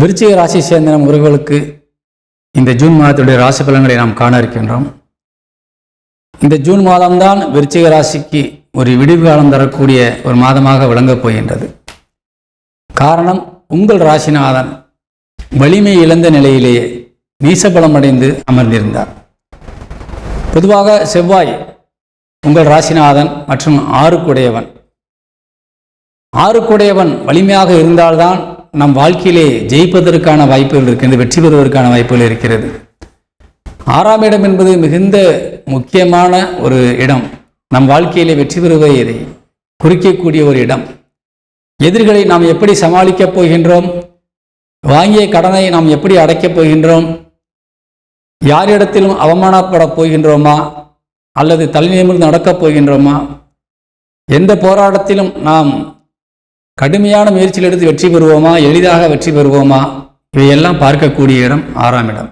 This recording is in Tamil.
விருச்சிக ராசி சேர்ந்த நம் உறவுகளுக்கு இந்த ஜூன் மாதத்துடைய ராசி பலன்களை நாம் காண இருக்கின்றோம். இந்த ஜூன் மாதம்தான் விருச்சிக ராசிக்கு ஒரு விடிவு காலம் தரக்கூடிய ஒரு மாதமாக விளங்கப் போகின்றது. காரணம் உங்கள் ராசிநாதன் வலிமை இழந்த நிலையிலேயே நீசபலம் அடைந்து அமர்ந்திருந்தார். பொதுவாக செவ்வாய் உங்கள் ராசிநாதன் மற்றும் ஆறுக்குடையவன். ஆறுக்குடையவன் வலிமையாக இருந்தால்தான் நம் வாழ்க்கையிலே ஜெயிப்பதற்கான வாய்ப்புகள் இருக்கிறது வெற்றி பெறுவதற்கான வாய்ப்புகள் இருக்கிறது. ஆறாம் இடம் என்பது மிகுந்த முக்கியமான ஒரு இடம். நம் வாழ்க்கையிலே வெற்றி பெறுவதை குறிக்கக்கூடிய ஒரு இடம். எதிர்களை நாம் எப்படி சமாளிக்கப் போகின்றோம்? வாங்கிய கடனை நாம் எப்படி அடைக்கப் போகின்றோம்? யாரிடத்திலும் அவமானப்படப் போகின்றோமா? அல்லது தலைநிமிர்ந்து நடக்கப் போகின்றோமா? எந்த போராட்டத்திலும் நாம் கடுமையான முயற்சியில் எடுத்து வெற்றி பெறுவோமா? எளிதாக வெற்றி பெறுவோமா? இவையெல்லாம் பார்க்கக்கூடிய இடம் ஆறாம் இடம்.